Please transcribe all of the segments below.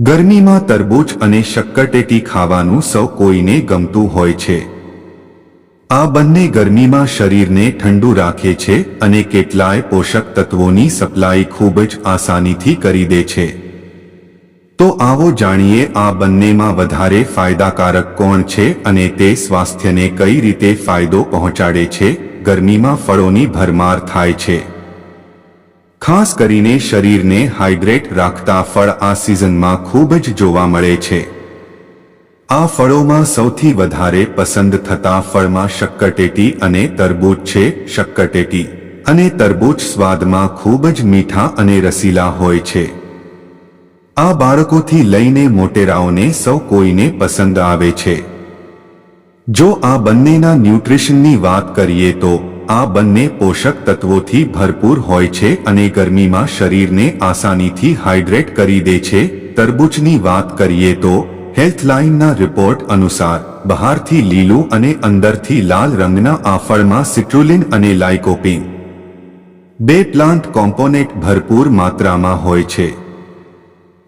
ગરમીમાં તરબૂચ અને શક્કરટેટી ખાવાનું સૌ કોઈને ગમતું હોય છે. આ બંને ગરમીમાં શરીરને ઠંડુ રાખે છે અને કેટલાય પોષક તત્વોની સપ્લાય ખૂબ જ આસાનીથી કરી દે છે. તો આવો જાણીએ આ બંનેમાં વધારે ફાયદાકારક કોણ છે અને તે સ્વાસ્થ્યને કઈ રીતે ફાયદો પહોંચાડે છે? ગરમીમાં ફળોની ભરમાર થાય છે. ખાસ કરીને શરીરને હાઇડ્રેટ રાખતા ફળ આ સિઝનમાં ખૂબ જ જોવા મળે છે. આ ફળોમાં સૌથી વધારે પસંદ થતા ફળમાં શક્કરટેટી અને તરબૂચ છે. શક્કરટેટી અને તરબૂચ સ્વાદમાં ખૂબ જ મીઠા અને રસીલા હોય છે. આ બાળકોથી લઈને મોટેરાઓને સૌ કોઈને પસંદ આવે છે. જો આ બંનેના ન્યુટ્રિશનની વાત કરીએ તો આ બંને પોષક તત્વોથી ભરપૂર હોય છે અને ગરમીમાં શરીરને આસાનીથી હાઇડ્રેટ કરી દે છે. તરબૂચની વાત કરીએ તો હેલ્થલાઇનના રિપોર્ટ અનુસાર, બહારથી લીલું અને અંદરથી લાલ રંગના આ ફળમાં સિટ્રુલિન અને લાઇકોપિન. બે પ્લાન્ટ કોમ્પોનેટ ભરપૂર માત્રામાં હોય છે.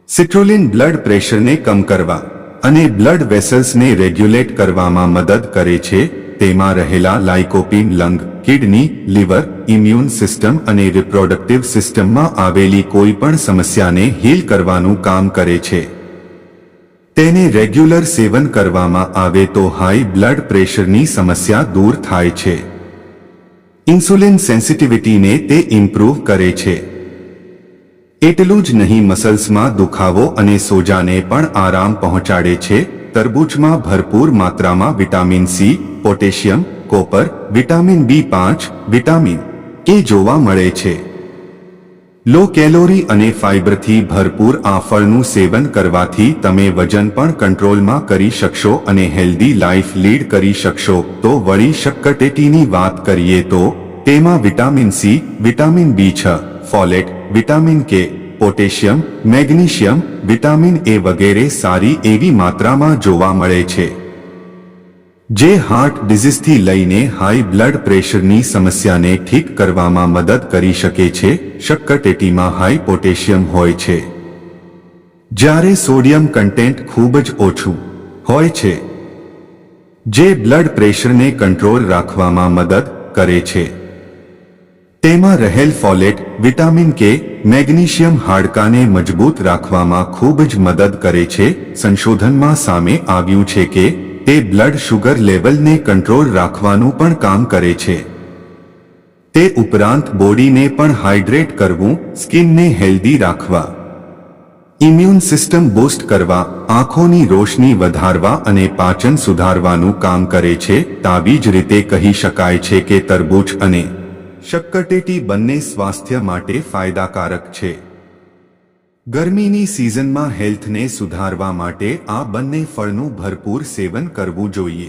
સિટ્રુલિન બ્લડ પ્રેશરને કમ કરવા અને બ્લડ વેસલ્સને રેગ્યુલેટ કરવામાં મદદ કરે છે. તેમાં રહેલા lycopene lung kidney, liver, immune system અને રિપ્રોડક્ટિવ સિસ્ટમમાં આવેલી કોઈ પણ સમસ્યાને હીલ કરવાનું કામ કરે છે. તેને રેગ્યુલર સેવન કરવામાં આવે તો હાઈ બ્લડ પ્રેશરની સમસ્યા દૂર થાય છે. ઇન્સ્યુલિન સેન્સિટિવિટીને તે ઇમ્પ્રૂવ કરે છે. એટલું જ નહીં મસલ્સમાં દુખાવો અને સોજાને પણ આરામ પહોંચાડે છે. તરબૂચમાં ભરપૂર માત્રામાં vitamin C, potassium copper vitamin B પાંચ, વિટામિન એ જોવા મળે છે. લો કેલોરી અને ફાઇબરથી ભરપૂર આ ફળનું સેવન કરવાથી તમે વજન પણ કંટ્રોલમાં કરી શકશો અને હેલ્ધી લાઈફ લીડ કરી શકશો. તો વળી શક્કરટેટીની વાત કરીએ તો તેમાં વિટામિન સી, વિટામિન બી છ, folate, vitamin K, potassium, magnesium, vitamin A વગેરે સારી એવી માત્રામાં જોવા મળે છે. જે હાર્ટ ડિઝીઝથી લઈને હાઈ બ્લડ પ્રેશરની સમસ્યાને ઠીક કરવામાં મદદ કરી શકે છે શક્કરટેટીમાં હાઈ પોટેશિયમ હોય છે. જ્યારે સોડિયમ કન્ટેન્ટ ખૂબ જ ઓછું હોય છે, જે બ્લડ પ્રેશરને કંટ્રોલ રાખવામાં મદદ કરે છે. તેમાં રહેલ ફોલેટ વિટામિન કે મેગ્નેશિયમ હાડકાને મજબૂત રાખવામાં ખૂબ જ મદદ કરે છે. સંશોધનમાં સામે આવ્યું છે કે તે બ્લડ શુગર લેવલને કંટ્રોલ રાખવાનું પણ કામ કરે છે. તે ઉપરાંત બોડીને પણ હાઇડ્રેટ કરવું, સ્કિનને હેલ્ધી રાખવા. ઇમ્યુન સિસ્ટમ બૂસ્ટ કરવા, આંખોની રોશની વધારવા અને પાચન સુધારવાનું કામ કરે છે, તાવી જ રીતે કહી શકાય છે કે તરબૂચ અને શક્કરટેટી બંને સ્વાસ્થ્ય માટે ફાયદાકારક છે. ગરમીની સિઝનમાં હેલ્થને સુધારવા માટે આ બંને ફળનું ભરપૂર સેવન કરવું જોઈએ.